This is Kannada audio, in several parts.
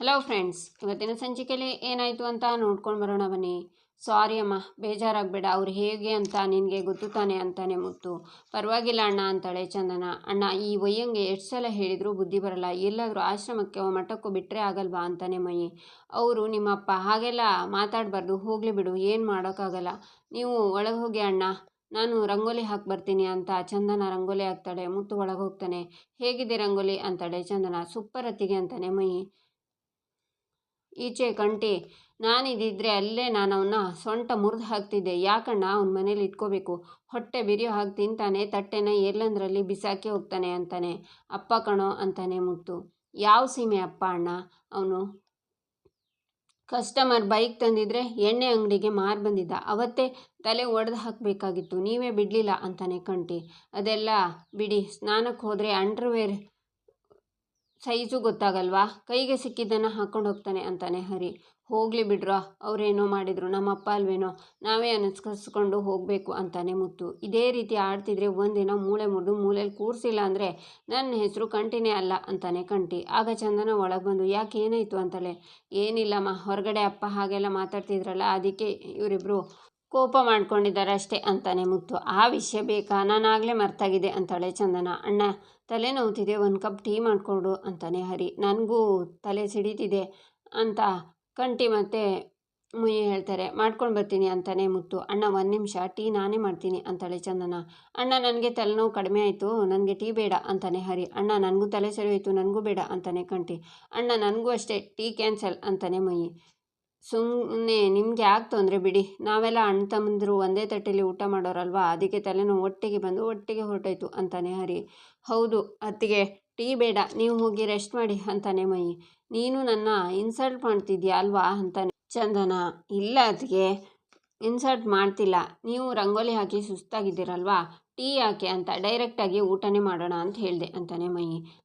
ಹಲೋ ಫ್ರೆಂಡ್ಸ್ ಇವತ್ತಿನ ಸಂಚಿಕೆಯಲ್ಲಿ ಏನಾಯಿತು ಅಂತ ನೋಡ್ಕೊಂಡು ಬರೋಣ ಬನ್ನಿ. ಸಾರಿ ಅಮ್ಮ, ಬೇಜಾರಾಗಬೇಡ, ಅವ್ರು ಹೇಗೆ ಅಂತ ನಿನಗೆ ಗೊತ್ತು ತಾನೆ ಅಂತಾನೆ ಮುತ್ತು. ಪರವಾಗಿಲ್ಲ ಅಣ್ಣ ಅಂತಾಳೆ ಚಂದನ. ಅಣ್ಣ, ಈ ವಯ್ಯಂಗೆ ಎಷ್ಟು ಸಲ ಹೇಳಿದರೂ ಬುದ್ಧಿ ಬರಲ್ಲ, ಎಲ್ಲಾದರೂ ಆಶ್ರಮಕ್ಕೆ ಮಠಕ್ಕೂ ಬಿಟ್ಟರೆ ಆಗಲ್ವಾ ಅಂತಾನೆ ಮಯಿ. ಅವರು ನಿಮ್ಮಪ್ಪ, ಹಾಗೆಲ್ಲ ಮಾತಾಡಬಾರ್ದು, ಹೋಗಲಿ ಬಿಡು, ಏನು ಮಾಡೋಕ್ಕಾಗಲ್ಲ. ನೀವು ಒಳಗೆ ಹೋಗಿ ಅಣ್ಣ. ನಾನು ರಂಗೋಲಿ ಹಾಕಿ ಬರ್ತೀನಿ ಅಂತ ಚಂದನ ರಂಗೋಲಿ ಹಾಕ್ತಾಳೆ, ಮುತ್ತು ಒಳಗೆ ಹೋಗ್ತಾನೆ. ಹೇಗಿದೆ ರಂಗೋಲಿ? ಅಂತಾಳೆ ಚಂದನ, ಸೂಪರ್ ಅತ್ತಿಗೆ ಅಂತಾನೆ ಮೈ ಈಚೆ ಕಂಟಿ ನಾನಿದ್ದಿದ್ರೆ ಅಲ್ಲೇ ನಾನು ಅವನ್ನ ಸೊಂಟ ಮುರಿದು ಹಾಕ್ತಿದ್ದೆ. ಯಾಕಣ್ಣ? ಅವ್ನ ಮನೇಲಿ ಇಟ್ಕೋಬೇಕು. ಹೊಟ್ಟೆ ಬಿರಿಯೋ ಹಾಕಿ ತಿಂತಾನೆ, ತಟ್ಟೆನ ಎಲ್ಲಂದ್ರಲ್ಲಿ ಬಿಸಾಕಿ ಹೋಗ್ತಾನೆ ಅಂತಾನೆ. ಅಪ್ಪ ಕಣೋ ಅಂತಾನೆ ಮುತ್ತು ಯಾವ ಸೀಮೆ ಅಪ್ಪ ಅಣ್ಣ? ಅವನು ಕಸ್ಟಮರ್ ಬೈಕ್ ತಂದಿದ್ರೆ ಎಣ್ಣೆ ಅಂಗಡಿಗೆ ಮಾರು ಬಂದಿದ್ದ. ಅವತ್ತೇ ತಲೆ ಒಡೆದು ಹಾಕಬೇಕಾಗಿತ್ತು. ನೀವೇ ಬಿಡಲಿಲ್ಲ ಅಂತಾನೆ ಕಂಟಿ. ಅದೆಲ್ಲ ಬಿಡಿ. ಸ್ನಾನಕ್ಕೆ ಹೋದರೆ ಅಂಡರ್ವೇರ್ ಸೈಜು ಗೊತ್ತಾಗಲ್ವಾ? ಕೈಗೆ ಸಿಕ್ಕಿದ್ದನ್ನು ಹಾಕ್ಕೊಂಡು ಹೋಗ್ತಾನೆ ಅಂತಾನೆ ಹರಿ. ಹೋಗಲಿ ಬಿಡ್ರ, ಅವರೇನೋ ಮಾಡಿದರು, ನಮ್ಮಪ್ಪ ಅಲ್ವೇನೋ, ನಾವೇ ಅನುಸ್ಕರಿಸ್ಕೊಂಡು ಹೋಗಬೇಕು ಅಂತಾನೆ ಮುತ್ತು. ಇದೇ ರೀತಿ ಆಡ್ತಿದ್ರೆ ಒಂದಿನ ಮೂಳೆ ಮುರಿದು ಮೂಲೆಯಲ್ಲಿ ಕೂರಿಸಿಲ್ಲ ಅಂದರೆ ನನ್ನ ಹೆಸರು ಕಂಟಿನೇ ಅಲ್ಲ ಅಂತಾನೆ ಕಂಟಿ. ಆಗ ಚಂದನ ಒಳಗೆ ಬಂದು, ಯಾಕೆ ಏನಾಯಿತು? ಅಂತಾಳೆ. ಏನಿಲ್ಲಮ್ಮ, ಹೊರಗಡೆ ಅಪ್ಪ ಹಾಗೆಲ್ಲ ಮಾತಾಡ್ತಿದ್ರಲ್ಲ, ಅದಕ್ಕೆ ಇವರಿಬ್ಬರು ಕೋಪ ಮಾಡ್ಕೊಂಡಿದ್ದಾರೆ ಅಷ್ಟೇ ಅಂತಾನೆ ಮುತ್ತು. ಆ ವಿಷಯ ಬೇಕಾ? ನಾನಾಗಲೇ ಮರ್ತಾಗಿದೆ ಅಂತಾಳೆ ಚಂದನ. ಅಣ್ಣ ತಲೆ ನೋವುತ್ತಿದೆ ಒಂದು ಕಪ್ ಟೀ ಮಾಡಿಕೊಡು ಅಂತಾನೆ ಹರಿ. ನನಗೂ ತಲೆ ಸಿಡಿತಿದೆ ಅಂತ ಕಂಟಿ ಮತ್ತೆ ಮುಯ್ಯಿ ಹೇಳ್ತಾರೆ. ಮಾಡ್ಕೊಂಡು ಬರ್ತೀನಿ ಅಂತಾನೆ ಮುತ್ತು. ಅಣ್ಣ, ಒಂದು ನಿಮಿಷ, ಟೀ ನಾನೇ ಮಾಡ್ತೀನಿ ಅಂತಾಳೆ ಚಂದನ. ಅಣ್ಣ, ನನಗೆ ತಲೆನೋವು ಕಡಿಮೆ ಆಯಿತು, ನನಗೆ ಟೀ ಬೇಡ ಅಂತಾನೆ ಹರಿ. ಅಣ್ಣ, ನನಗೂ ತಲೆ ಸರಿ ಹೋಯಿತು, ನನಗೂ ಬೇಡ ಅಂತಾನೆ ಕಂಟಿ. ಅಣ್ಣ, ನನಗೂ ಅಷ್ಟೇ, ಟೀ ಕ್ಯಾನ್ಸಲ್ ಅಂತಾನೆ ಮುಯ್ಯಿ. ಸುಮ್ಮನೆ ನಿಮ್ಗೆ ಯಾಕೆ ತೊಂದರೆ ಬಿಡಿ? ನಾವೆಲ್ಲ ಅಣ್ಣ ತಮ್ಮಂದಿರು ಒಂದೇ ತಟ್ಟೆಯಲ್ಲಿ ಊಟ ಮಾಡೋರಲ್ವಾ? ಅದಕ್ಕೆ ತಲೆನೋವು ಒಟ್ಟಿಗೆ ಬಂದು ಒಟ್ಟಿಗೆ ಹೊರಟೋಯ್ತು ಅಂತಾನೆ ಹರಿ. ಹೌದು, ಅತ್ತಿಗೆ, ಟೀ ಬೇಡ, ನೀವು ಹೋಗಿ ರೆಸ್ಟ್ ಮಾಡಿ ಅಂತಾನೆ ಮೈ. ನೀನು ನನ್ನ ಇನ್ಸಲ್ಟ್ ಮಾಡ್ತಿದ್ಯಾ ಅಲ್ವಾ? ಅಂತಾನೆ ಚಂದನ. ಇಲ್ಲ ಅದಕ್ಕೆ ಇನ್ಸಲ್ಟ್ ಮಾಡ್ತಿಲ್ಲ. ನೀವು ರಂಗೋಲಿ ಹಾಕಿ ಸುಸ್ತಾಗಿದ್ದೀರಲ್ವಾ? ಟೀ ಯಾಕೆ ಅಂತ ಡೈರೆಕ್ಟಾಗಿ ಊಟನೇ ಮಾಡೋಣ ಅಂತ ಹೇಳಿದೆ ಅಂತಾನೆ ಮೈ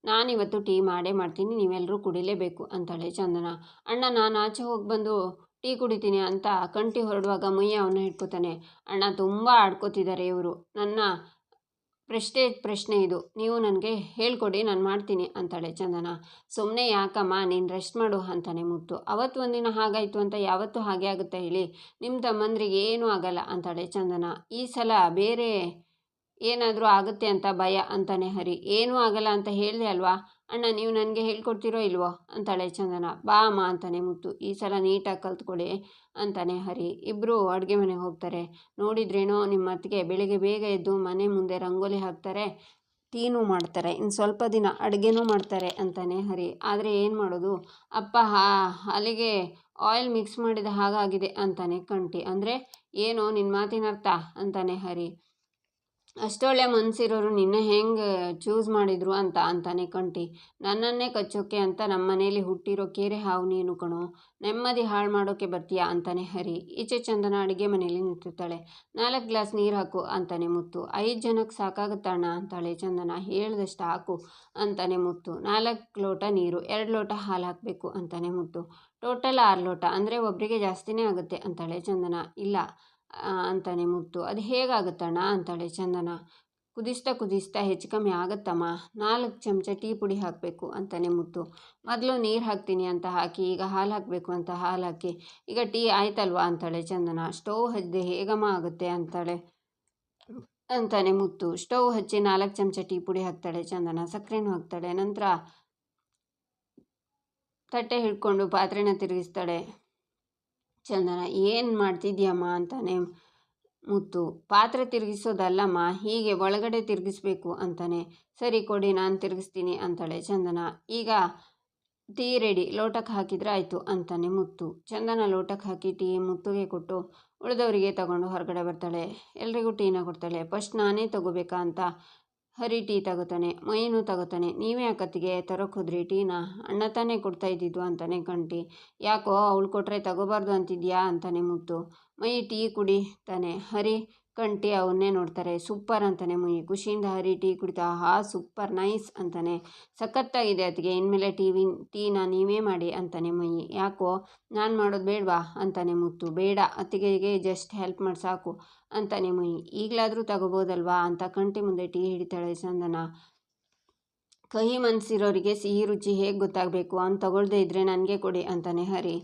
ನಾನಿವತ್ತು ಟೀ ಮಾಡೇ ಮಾಡ್ತೀನಿ ನೀವೆಲ್ಲರೂ ಕುಡಿಲೇಬೇಕು ಅಂತಾಳೆ ಚಂದನ. ಅಣ್ಣ, ನಾನು ಆಚೆ ಹೋಗಿ ಬಂದು ಟೀ ಕುಡಿತೀನಿ ಅಂತ ಕಂಟಿ ಹೊರಡುವಾಗ ಮುಯ್ಯ ಅವನ್ನ ಹಿಡ್ಕೋತಾನೆ. ಅಣ್ಣ ತುಂಬ ಆಡ್ಕೋತಿದ್ದಾರೆ ಇವರು. ನನ್ನ ಪ್ರಶ್ನೆ ಪ್ರಶ್ನೆ ಇದು. ನೀವು ನನಗೆ ಹೇಳ್ಕೊಡಿ, ನಾನು ಮಾಡ್ತೀನಿ ಅಂತಾಳೆ ಚಂದನ. ಸುಮ್ಮನೆ ಯಾಕಮ್ಮ, ನೀನು ರೆಸ್ಟ್ ಮಾಡು ಅಂತಾನೆ ಮುತ್ತು ಅವತ್ತು ಒಂದಿನ ಹಾಗಾಯಿತು ಅಂತ ಯಾವತ್ತು ಹಾಗೆ ಆಗುತ್ತೆ ಹೇಳಿ. ನಿಮ್ಮ ತಮ್ಮಂದ್ರಿಗೆ ಏನೂ ಆಗಲ್ಲ ಅಂತಾಳೆ ಚಂದನ. ಈ ಸಲ ಬೇರೆ ಏನಾದರೂ ಆಗುತ್ತೆ ಅಂತ ಭಯ ಅಂತಾನೆ ಹರಿ. ಏನೂ ಆಗಲ್ಲ ಅಂತ ಹೇಳಿದೆ ಅಲ್ವಾ? ಅಣ್ಣ, ನೀವು ನನಗೆ ಹೇಳ್ಕೊಡ್ತೀರೋ ಇಲ್ವೋ? ಅಂತಾಳೆ ಚಂದನ. ಬಾ ಅಮ್ಮ ಅಂತಾನೆ ಮುತ್ತು. ಈ ಸಲ ನೀಟಾಗಿ ಕಲ್ತ್ಕೊಳ್ಳಿ ಅಂತಾನೆ ಹರಿ. ಇಬ್ಬರು ಅಡುಗೆ ಮನೆಗೆ ಹೋಗ್ತಾರೆ. ನೋಡಿದ್ರೇನೋ ನಿಮ್ಮ ಅತ್ತಿಗೆ ಬೆಳಿಗ್ಗೆ ಬೇಗ ಎದ್ದು ಮನೆ ಮುಂದೆ ರಂಗೋಲಿ ಹಾಕ್ತಾರೆ, ಟೀನೂ ಮಾಡ್ತಾರೆ. ಇನ್ನು ಸ್ವಲ್ಪ ದಿನ ಅಡುಗೆನೂ ಮಾಡ್ತಾರೆ ಅಂತಾನೆ ಹರಿ. ಆದರೆ ಏನು ಮಾಡೋದು? ಅಪ್ಪ ಅಲ್ಲಿಗೆ ಆಯಿಲ್ ಮಿಕ್ಸ್ ಮಾಡಿದ ಹಾಗಾಗಿದೆ ಅಂತಾನೆ ಕಂಟಿ ಅಂದರೆ, ಏನೋ ನಿನ್ನ ಮಾತಿನ ಅರ್ಥ ಅಂತಾನೆ ಹರಿ. ಅಷ್ಟೊಳ್ಳೆ ಮನಸ್ಸಿರೋರು ನಿನ್ನ ಹೆಂಗೆ ಚೂಸ್ ಮಾಡಿದ್ರು ಅಂತ, ಅಂತಾನೆ ಕಂಟಿ. ನನ್ನನ್ನೇ ಕಚ್ಚೋಕೆ ಅಂತ ನಮ್ಮ ಮನೇಲಿ ಹುಟ್ಟಿರೋ ಕೇರೆ ಹಾವು ನೀನು ಕಣೋ. ನೆಮ್ಮದಿ ಹಾಳು ಮಾಡೋಕೆ ಬರ್ತೀಯಾ ಅಂತಾನೆ ಹರಿ. ಈಚೆ ಚಂದನ ಅಡುಗೆ ಮನೆಯಲ್ಲಿ ನಿಂತಿರ್ತಾಳೆ. ನಾಲ್ಕು ಗ್ಲಾಸ್ ನೀರು ಹಾಕು ಅಂತಾನೆ ಮುತ್ತು. ಐದು ಜನಕ್ಕೆ ಸಾಕಾಗುತ್ತಣ್ಣ ಅಂತಾಳೆ ಚಂದನ. ಹೇಳಿದಷ್ಟು ಹಾಕು ಅಂತಾನೆ ಮುತ್ತು. ನಾಲ್ಕು ಲೋಟ ನೀರು, ಎರಡು ಲೋಟ ಹಾಲು ಹಾಕಬೇಕು ಅಂತಾನೆ ಮುತ್ತು. ಟೋಟಲ್ ಆರು ಲೋಟ. ಅಂದರೆ ಒಬ್ಬರಿಗೆ ಜಾಸ್ತಿನೇ ಆಗುತ್ತೆ ಅಂತಾಳೆ ಚಂದನ. ಇಲ್ಲ. ಅಂತಾನೆ ಮುತ್ತು ಅದು ಹೇಗಾಗುತ್ತಣ್ಣ? ಅಂತಾಳೆ ಚಂದನ. ಕುದಿಸ್ತಾ ಕುದಿಸ್ತಾ ಹೆಚ್ಚು ಕಮ್ಮಿ ಆಗುತ್ತಮ್ಮ. ನಾಲ್ಕು ಚಮಚ ಟೀ ಪುಡಿ ಹಾಕಬೇಕು, ಅಂತಾನೆ ಮುತ್ತು ಮೊದಲು ನೀರು ಹಾಕ್ತೀನಿ ಅಂತ ಹಾಕಿ, ಈಗ ಹಾಲು ಹಾಕಬೇಕು ಅಂತ ಹಾಲು ಹಾಕಿ, ಈಗ ಟೀ ಆಯ್ತಲ್ವಾ? ಅಂತಾಳೆ ಚಂದನ. ಸ್ಟವ್ ಹಚ್ಚಿದೆ, ಹೇಗಮ್ಮ ಆಗುತ್ತೆ? ಅಂತಾಳೆ ಅಂತಾನೆ ಮುತ್ತು ಸ್ಟವ್ ಹಚ್ಚಿ ನಾಲ್ಕು ಚಮಚ ಟೀ ಪುಡಿ ಹಾಕ್ತಾಳೆ ಚಂದನ. ಸಕ್ಕರೆನೂ ಹಾಕ್ತಾಳೆ. ನಂತರ ತಟ್ಟೆ ಹಿಡ್ಕೊಂಡು ಪಾತ್ರೆನ ತಿರುಗಿಸ್ತಾಳೆ. ಚಂದನ, ಏನು ಮಾಡ್ತಿದ್ಯಮ್ಮ ಅಂತಾನೆ ಮುತ್ತು. ಪಾತ್ರೆ ತಿರುಗಿಸೋದಲ್ಲಮ್ಮ, ಹೀಗೆ ಒಳಗಡೆ ತಿರುಗಿಸ್ಬೇಕು ಅಂತಾನೆ. ಸರಿ ಕೊಡಿ, ನಾನು ತಿರುಗಿಸ್ತೀನಿ ಅಂತಾಳೆ ಚಂದನ. ಈಗ ಟೀ ರೆಡಿ, ಲೋಟಕ್ಕೆ ಹಾಕಿದರೆ ಆಯಿತು ಅಂತಾನೆ ಮುತ್ತು. ಚಂದನ ಲೋಟಕ್ಕೆ ಹಾಕಿ ಟೀ ಮುತ್ತುಗೆ ಕೊಟ್ಟು ಉಳಿದವರಿಗೆ ತಗೊಂಡು ಹೊರಗಡೆ ಬರ್ತಾಳೆ. ಎಲ್ರಿಗೂ ಟೀನ ಕೊಡ್ತಾಳೆ. ಫಸ್ಟ್ ನಾನೇ ತಗೋಬೇಕಾ ಅಂತ ಹರಿ ಟೀ ತಗೋತಾನೆ, ಮೈನು ತಗೋತಾನೆ. ನೀವೇ ಅಕ್ಕತ್ತಿಗೆ ತರೋಕೆ ಹೋದ್ರಿ ಟೀನ ಅಣ್ಣ ತಾನೇ ಕೊಡ್ತಾ ಇದ್ದಿದ್ದು ಅಂತಾನೆ ಕಂಟಿ. ಯಾಕೋ ಅವಳು ಕೊಟ್ಟರೆ ತಗೋಬಾರ್ದು ಅಂತಿದ್ಯಾ ಅಂತಾನೆ ಮುತ್ತು. ಮೈ ಟೀ ಕುಡಿತಾನೆ ಹರಿ ಕಂಟಿ ಅವನ್ನೇ ನೋಡ್ತಾರೆ. ಸೂಪರ್ ಅಂತಾನೆ ಮುಯಿ ಖುಷಿಯಿಂದ ಹರಿ ಟೀ ಕುಡಿತಾ. ಹಾ, ಸೂಪರ್. ನೈಸ್ ಅಂತಾನೆ. ಸಖತ್ತಾಗಿದೆ ಅದಕ್ಕೆ ಇನ್ಮೇಲೆ ಟಿ ವಿ ಟೀನ ನೀವೇ ಮಾಡಿ ಅಂತಾನೆ ಮುಯಿ ಯಾಕೋ? ನಾನು ಮಾಡೋದು ಬೇಡವಾ? ಅಂತಾನೆ ಮುತ್ತು. ಬೇಡ. ಅತ್ತಿಗೆಗೆ ಜಸ್ಟ್ ಹೆಲ್ಪ್ ಮಾಡಿ ಸಾಕು ಅಂತಾನೆ ಮುಯಿ ಈಗಲಾದರೂ ತಗೋಬೋದಲ್ವಾ ಅಂತ ಕಂಟಿ ಮುಂದೆ ಟೀ ಹಿಡಿತಾಳೆ ಚಂದನ. ಕಹಿ ಮನಸ್ಸಿರೋರಿಗೆ ಸಿಹಿ ರುಚಿ ಹೇಗೆ ಗೊತ್ತಾಗಬೇಕು? ಅವ್ನು ತಗೊಳ್ದೇ ಇದ್ದರೆ ನನಗೆ ಕೊಡಿ ಅಂತಾನೆ ಹರಿ.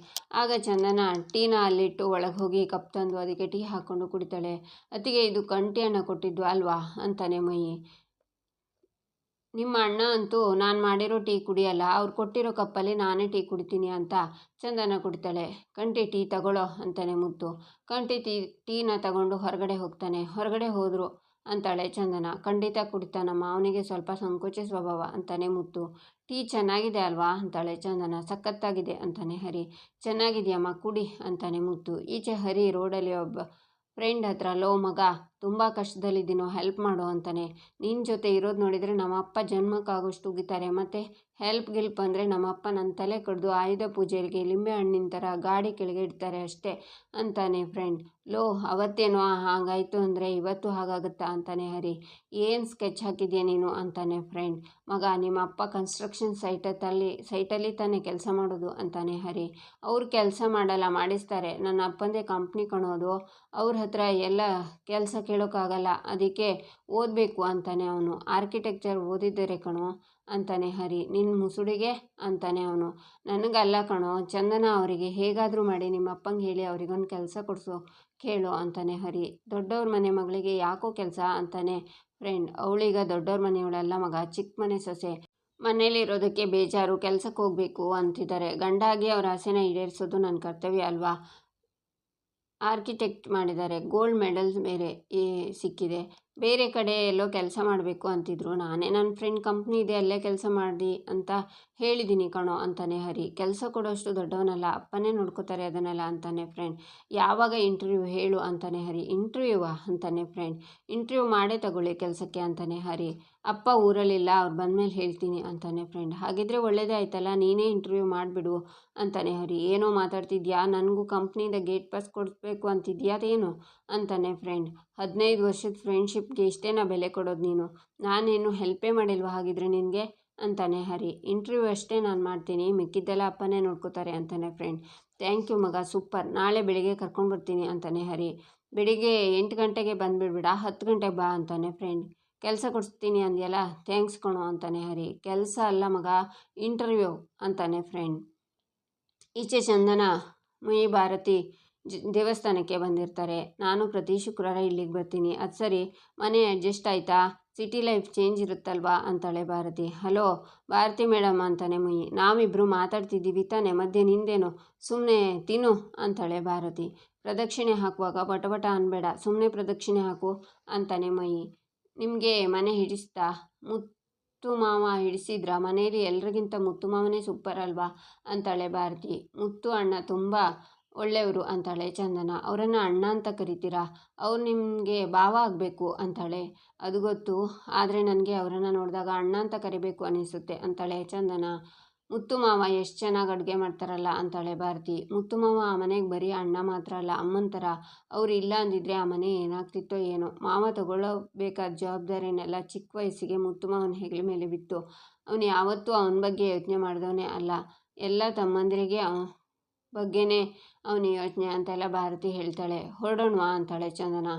ಆಗ ಚಂದನ ಟೀನ ಅಲ್ಲಿಟ್ಟು ಒಳಗೆ ಹೋಗಿ ಕಪ್ ತಂದು ಅದಕ್ಕೆ ಟೀ ಹಾಕ್ಕೊಂಡು ಕುಡಿತಾಳೆ. ಅತ್ತಿಗೆ ಇದು ಕಂಟಿ ಕೊಟ್ಟಿದ್ದು ಅಲ್ವಾ? ಅಂತಾನೆ ಮೈ ನಿಮ್ಮ ಅಣ್ಣ ಅಂತೂ ನಾನು ಮಾಡಿರೋ ಟೀ ಕುಡಿಯಲ್ಲ, ಅವ್ರು ಕೊಟ್ಟಿರೋ ಕಪ್ಪಲ್ಲಿ ನಾನೇ ಟೀ ಕುಡಿತೀನಿ ಅಂತ ಚಂದನ ಕುಡಿತಾಳೆ. ಕಂಟಿ ಟೀ ತಗೊಳ್ಳೋ ಅಂತಾನೆ ಮುತ್ತು. ಕಂಟಿ ಟೀ, ಟೀನ ತಗೊಂಡು ಹೊರಗಡೆ ಹೋಗ್ತಾನೆ. ಹೊರಗಡೆ ಹೋದರು ಅಂತಾಳೆ ಚಂದನ. ಖಂಡಿತ ಕುಡಿತಾನಮ್ಮ ಅವನಿಗೆ ಸ್ವಲ್ಪ ಸಂಕೋಚ ಸ್ವಭಾವ ಅಂತಾನೆ ಮುತ್ತು. ಟೀ ಚೆನ್ನಾಗಿದೆ ಅಲ್ವಾ? ಅಂತಾಳೆ ಚಂದನ. ಸಖತ್ತಾಗಿದೆ ಅಂತಾನೆ ಹರಿ. ಚೆನ್ನಾಗಿದೆಯಮ್ಮ, ಕುಡಿ ಅಂತಾನೆ ಮುತ್ತು. ಈಚೆ ಹರಿ ರೋಡಲ್ಲಿ ಒಬ್ಬ ಫ್ರೆಂಡ್ ಹತ್ರ, ಲೋ ಮಗ ತುಂಬ ಕಷ್ಟದಲ್ಲಿದ್ದೀನೋ ಹೆಲ್ಪ್ ಮಾಡು ಅಂತಾನೆ. ನಿನ್ನ ಜೊತೆ ಇರೋದು ನೋಡಿದರೆ ನಮ್ಮಪ್ಪ ಜನ್ಮಕ್ಕಾಗೋಷ್ಟು ಉಗಿತಾರೆ. ಮತ್ತು ಹೆಲ್ಪ್ ಗಿಲ್ಪ್ ಅಂದರೆ ನಮ್ಮಪ್ಪ ನನ್ನ ತಲೆ ಕಡ್ದು ಆಯುಧ ಪೂಜೆಗೆ ಲಿಂಬೆ ಹಣ್ಣಿನ ಥರ ಗಾಡಿ ಕೆಳಗೆ ಇಡ್ತಾರೆ ಅಷ್ಟೇ ಅಂತಾನೆ ಫ್ರೆಂಡ್ ಲೋ, ಅವತ್ತೇನೋ ಹಾಗಾಯಿತು ಅಂದರೆ ಇವತ್ತು ಹಾಗಾಗುತ್ತಾ? ಅಂತಾನೆ ಹರಿ. ಏನು ಸ್ಕೆಚ್ ಹಾಕಿದ್ಯಾ ನೀನು? ಅಂತಾನೆ ಫ್ರೆಂಡ್ ಮಗ, ನಿಮ್ಮ ಅಪ್ಪ ಕನ್ಸ್ಟ್ರಕ್ಷನ್ ಸೈಟಲ್ಲಿ ಸೈಟಲ್ಲಿ ತಾನೇ ಕೆಲಸ ಮಾಡೋದು? ಅಂತಾನೆ ಹರಿ. ಅವ್ರು ಕೆಲಸ ಮಾಡಲ್ಲ, ಮಾಡಿಸ್ತಾರೆ. ನನ್ನ ಅಪ್ಪಂದೇ ಕಂಪ್ನಿ ಕಣೋದು. ಅವ್ರ ಹತ್ರ ಎಲ್ಲ ಕೆಲಸ ಕೇಳೋಕ್ಕಾಗಲ್ಲ ಅದಕ್ಕೆ ಓದಬೇಕು ಅಂತಾನೆ ಅವನು. ಆರ್ಕಿಟೆಕ್ಚರ್ ಓದಿದ್ದಾರೆ ಕಣೋ ಅಂತಾನೆ ಹರಿ. ನಿನ್ನ ಮುಸುಡಿಗೆ ಅಂತಾನೆ ಅವನು. ನನಗಲ್ಲ ಕಣೋ, ಚಂದನ ಅವರಿಗೆ ಹೇಗಾದರೂ ಮಾಡಿ ನಿಮ್ಮ ಅಪ್ಪಂಗೆ ಹೇಳಿ ಅವರಿಗೊಂದು ಕೆಲಸ ಕೊಡಿಸು, ಕೇಳು ಅಂತಾನೆ ಹರಿ. ದೊಡ್ಡವ್ರ ಮನೆ ಮಗಳಿಗೆ ಯಾಕೋ ಕೆಲಸ ಅಂತಾನೆ ಫ್ರೆಂಡ್ ಅವಳೀಗ ದೊಡ್ಡವ್ರ ಮನೆಯವಳಲ್ಲ ಮಗ ಚಿಕ್ಕ ಮನೆ ಸೊಸೆ. ಮನೇಲಿರೋದಕ್ಕೆ ಬೇಜಾರು ಕೆಲಸಕ್ಕೆ ಹೋಗಬೇಕು ಅಂತಿದ್ದಾರೆ. ಗಂಡಾಗಿ ಅವ್ರ ಆಸೆನ ಈಡೇರಿಸೋದು ನನ್ನ ಕರ್ತವ್ಯ ಅಲ್ವಾ? ಆರ್ಕಿಟೆಕ್ಟ್ ಮಾಡಿದ್ದಾರೆ. ಗೋಲ್ಡ್ ಮೆಡಲ್ಸ್ ಬೇರೆ ಸಿಕ್ಕಿದೆ. ಬೇರೆ ಕಡೆ ಎಲ್ಲೋ ಕೆಲಸ ಮಾಡಬೇಕು ಅಂತಿದ್ರು. ನಾನೇ ನನ್ನ ಫ್ರೆಂಡ್ ಕಂಪ್ನಿ ಇದೆ, ಅಲ್ಲೇ ಕೆಲಸ ಮಾಡಿ ಅಂತ ಹೇಳಿದ್ದೀನಿ ಕಣೋ ಅಂತಾನೆ ಹರಿ. ಕೆಲಸ ಕೊಡೋಷ್ಟು ದೊಡ್ಡವನಲ್ಲ, ಅಪ್ಪನೇ ನೋಡ್ಕೋತಾರೆ ಅದನ್ನೆಲ್ಲ ಅಂತಾನೆ ಫ್ರೆಂಡ್. ಯಾವಾಗ ಇಂಟರ್ವ್ಯೂ ಹೇಳು ಅಂತಾನೆ ಹರಿ. ಇಂಟರ್ವ್ಯೂವಾ ಅಂತಾನೆ ಫ್ರೆಂಡ್. ಇಂಟರ್ವ್ಯೂ ಮಾಡೇ ತಗೊಳ್ಳಿ ಕೆಲಸಕ್ಕೆ ಅಂತಾನೆ ಹರಿ. ಅಪ್ಪ ಊರಲ್ಲಿಲ್ಲ, ಅವ್ರು ಬಂದಮೇಲೆ ಹೇಳ್ತೀನಿ ಅಂತಾನೆ ಫ್ರೆಂಡ್. ಹಾಗಿದ್ರೆ ಒಳ್ಳೇದೇ ಆಯ್ತಲ್ಲ, ನೀನೇ ಇಂಟರ್ವ್ಯೂ ಮಾಡಿಬಿಡು ಅಂತಾನೆ ಹರಿ. ಏನೋ ಮಾತಾಡ್ತಿದ್ಯಾ? ನನಗೂ ಕಂಪ್ನಿಯಿಂದ ಗೇಟ್ ಪಾಸ್ ಕೊಡಬೇಕು ಅಂತಿದ್ಯಾ ಅದೇನು? ಅಂತಾನೆ ಫ್ರೆಂಡ್. ಹದಿನೈದು ವರ್ಷದ ಫ್ರೆಂಡ್ಶಿಪ್ಗೆ ಇಷ್ಟೇನಾ ಬೆಲೆ ಕೊಡೋದು ನೀನು. ನಾನೇನು ಹೆಲ್ಪೇ ಮಾಡಿಲ್ವ ಹಾಗಿದ್ರೆ ನಿನಗೆ? ಅಂತಾನೆ ಹರಿ. ಇಂಟರ್ವ್ಯೂ ಅಷ್ಟೇ ನಾನು ಮಾಡ್ತೀನಿ. ಮಿಕ್ಕಿದ್ದೆಲ್ಲ ಅಪ್ಪನೇ ನೋಡ್ಕೋತಾರೆ ಅಂತಾನೆ ಫ್ರೆಂಡ್ ಥ್ಯಾಂಕ್ ಯು ಮಗ ಸೂಪರ್ ನಾಳೆ ಬೆಳಿಗ್ಗೆ ಕರ್ಕೊಂಡು ಬರ್ತೀನಿ ಅಂತಾನೆ ಹರಿ. ಬೆಳಿಗ್ಗೆ ಎಂಟು ಗಂಟೆಗೆ ಬಂದುಬಿಡ್ಬಿಡ. ಹತ್ತು ಗಂಟೆಗೆ ಬಾ ಅಂತಾನೆ ಫ್ರೆಂಡ್ ಕೆಲಸ ಕೊಡಿಸ್ತೀನಿ ಅಂದ್ಯಲ್ಲ? ಥ್ಯಾಂಕ್ಸ್ ಕಣೋ ಅಂತಾನೆ ಹರಿ. ಕೆಲಸ ಅಲ್ಲ ಮಗ ಇಂಟರ್ವ್ಯೂ ಅಂತಾನೆ ಫ್ರೆಂಡ್ ಈಚೆ ಚಂದನ ಮುಯಿ ಭಾರತಿ. ದೇವಸ್ಥಾನಕ್ಕೆ ಬಂದಿರ್ತಾರೆ. ನಾನು ಪ್ರತಿ ಶುಕ್ರವಾರ ಇಲ್ಲಿಗೆ ಬರ್ತೀನಿ. ಅದು ಸರಿ, ಮನೆ ಅಡ್ಜಸ್ಟ್ ಆಯಿತಾ? ಸಿಟಿ ಲೈಫ್ ಚೇಂಜ್ ಇರುತ್ತಲ್ವಾ? ಅಂತಾಳೆ ಭಾರತಿ. ಹಲೋ, ಭಾರತಿ ಮೇಡಮ್ ಅಂತಾನೆ ಮುಯಿ. ನಾವಿಬ್ಬರು ಮಾತಾಡ್ತಿದ್ದೀವಿ ತಾನೆ, ಮಧ್ಯೆ ನಿಂದೇನು? ಸುಮ್ಮನೆ ತಿನ್ನು, ಅಂತಾಳೆ ಭಾರತಿ. ಪ್ರದಕ್ಷಿಣೆ ಹಾಕುವಾಗ ಪಟಪಟ ಅನ್ಬೇಡ. ಸುಮ್ಮನೆ ಪ್ರದಕ್ಷಿಣೆ ಹಾಕು, ಅಂತಾನೆ ಮಯಿ. ನಿಮಗೆ ಮನೆ ಹಿಡಿಸ್ತಾ? ಮುತ್ತು ಮಾವ ಹಿಡಿಸಿದ್ರ? ಮನೆಯಲ್ಲಿ ಎಲ್ರಿಗಿಂತ ಮುತ್ತು ಮಾವನೇ ಸೂಪರ್ ಅಲ್ವಾ? ಅಂತಾಳೆ ಭಾರತಿ. ಮುತ್ತು ಅಣ್ಣ ತುಂಬ ಒಳ್ಳೆಯವರು ಅಂತಾಳೆ ಚಂದನ. ಅವರನ್ನು ಅಣ್ಣ ಅಂತ ಕರಿತೀರಾ? ಅವ್ರು ನಿಮಗೆ ಭಾವ ಆಗಬೇಕು ಅಂತಾಳೆ. ಅದು ಗೊತ್ತು. ಆದರೆ ನನಗೆ ಅವರನ್ನು ನೋಡಿದಾಗ ಅಣ್ಣ ಅಂತ ಕರಿಬೇಕು ಅನಿಸುತ್ತೆ ಅಂತಾಳೆ ಚಂದನ. ಮುತ್ತು ಮಾವ, ಎಷ್ಟು ಚೆನ್ನಾಗಿ ಅಡುಗೆ ಮಾಡ್ತಾರಲ್ಲ ಅಂತಾಳೆ ಭಾರತಿ. ಮುತ್ತು ಮಾವ, ಆ ಮನೆಗೆ ಬರೀ ಅಣ್ಣ ಮಾತ್ರ ಅಲ್ಲ, ಅಮ್ಮನ ಥರ ಅವ್ರು ಇಲ್ಲ ಅಂದಿದ್ರೆ ಆ ಮನೆ ಏನಾಗ್ತಿತ್ತೋ ಏನೋ. ಮಾವ ತಗೊಳ್ಳಬೇಕಾದ ಜವಾಬ್ದಾರಿನೆಲ್ಲ ಚಿಕ್ಕ ವಯಸ್ಸಿಗೆ ಮುತ್ತು ಮಾವನ ಹೆಗಲ ಮೇಲೆ ಬಿತ್ತು. ಅವನು ಯಾವತ್ತೂ ಅವನ ಬಗ್ಗೆ ಯೋಚನೆ ಮಾಡಿದವನೇ ಅಲ್ಲ. ಎಲ್ಲ ತಮ್ಮಂದಿರಿಗೆ ಬಗ್ಗೆನೇ ಅವನು ಯೋಚನೆ ಅಂತೆಲ್ಲ ಭಾರತಿ ಹೇಳ್ತಾಳೆ. ಹೊರಡೋಣವಾ ಅಂತಾಳೆ ಚಂದನ.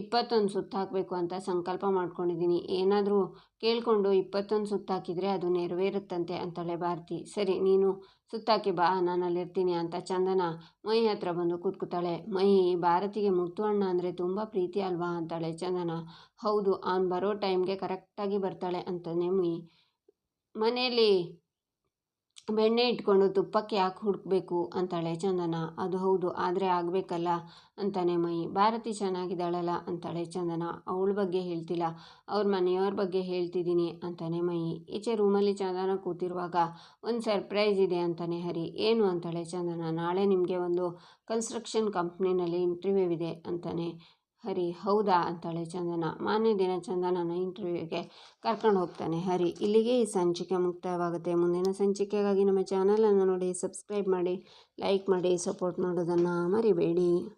ಇಪ್ಪತ್ತೊಂದು ಸುತ್ತು ಹಾಕಬೇಕು ಅಂತ ಸಂಕಲ್ಪ ಮಾಡ್ಕೊಂಡಿದ್ದೀನಿ. ಏನಾದರೂ ಕೇಳಿಕೊಂಡು ಇಪ್ಪತ್ತೊಂದು ಸುತ್ತು ಹಾಕಿದರೆ ಅದು ನೆರವೇರುತ್ತಂತೆ ಅಂತಾಳೆ ಭಾರತಿ. ಸರಿ, ನೀನು ಸುತ್ತಾಕಿ ಬಾ ನಾನು ಅಲ್ಲಿರ್ತೀನಿ ಅಂತ ಚಂದನ ಮೈ ಹತ್ರ ಬಂದು ಕೂತ್ಕೊತಾಳೆ. ಮಹಿ, ಭಾರತಿಗೆ ಮುತ್ತು ಅಣ್ಣ ಅಂದರೆ ತುಂಬ ಪ್ರೀತಿ ಅಲ್ವಾ ಅಂತಾಳೆ ಚಂದನ. ಹೌದು, ಅವ್ನು ಬರೋ ಟೈಮ್ಗೆ ಕರೆಕ್ಟಾಗಿ ಬರ್ತಾಳೆ ಅಂತಾನೆ ಮೈ ಮನೆಯಲ್ಲಿ ಬೆಣ್ಣೆ ಇಟ್ಕೊಂಡು ತುಪ್ಪಕ್ಕೆ ಯಾಕೆ ಹುಡುಕ್ಬೇಕು ಅಂತಾಳೆ ಚಂದನ. ಅದು ಹೌದು, ಆದರೆ ಆಗಬೇಕಲ್ಲ ಅಂತಾನೆ ಮೈ. ಭಾರತಿ ಚೆನ್ನಾಗಿದ್ದಾಳಲ್ಲ ಅಂತಾಳೆ ಚಂದನ. ಅವಳ ಬಗ್ಗೆ ಹೇಳ್ತಿಲ್ಲ. ಅವ್ರ ಮನೆಯವ್ರ ಬಗ್ಗೆ ಹೇಳ್ತಿದ್ದೀನಿ ಅಂತಾನೆ ಮೈ. ಈಚೆ ರೂಮಲ್ಲಿ ಚಂದನ ಕೂತಿರುವಾಗ ಒಂದು ಸರ್ಪ್ರೈಸ್ ಇದೆ ಅಂತಾನೆ ಹರಿ. ಏನು ಅಂತಾಳೆ ಚಂದನ? ನಾಳೆ ನಿಮಗೆ ಒಂದು ಕನ್ಸ್ಟ್ರಕ್ಷನ್ ಕಂಪ್ನಿನಲ್ಲಿ ಇಂಟರ್ವ್ಯೂ ಇದೆ ಅಂತಾನೆ. ಹರಿ, ಹೌದಾ? ಅಂತಾಳೆ ಚಂದನ. ಮಾನ್ಯ ದಿನ ಚಂದನನ ಇಂಟರ್ವ್ಯೂಗೆ ಕರ್ಕೊಂಡು ಹೋಗ್ತಾನೆ. ಹರಿ, ಇಲ್ಲಿಗೆ ಈ ಸಂಚಿಕೆ ಮುಕ್ತಾಯವಾಗುತ್ತೆ. ಮುಂದಿನ ಸಂಚಿಕೆಗಾಗಿ ನಮ್ಮ ಚಾನಲನ್ನು ನೋಡಿ ಸಬ್ಸ್ಕ್ರೈಬ್ ಮಾಡಿ ಲೈಕ್ ಮಾಡಿ ಸಪೋರ್ಟ್ ಮಾಡೋದನ್ನು ಮರಿಬೇಡಿ.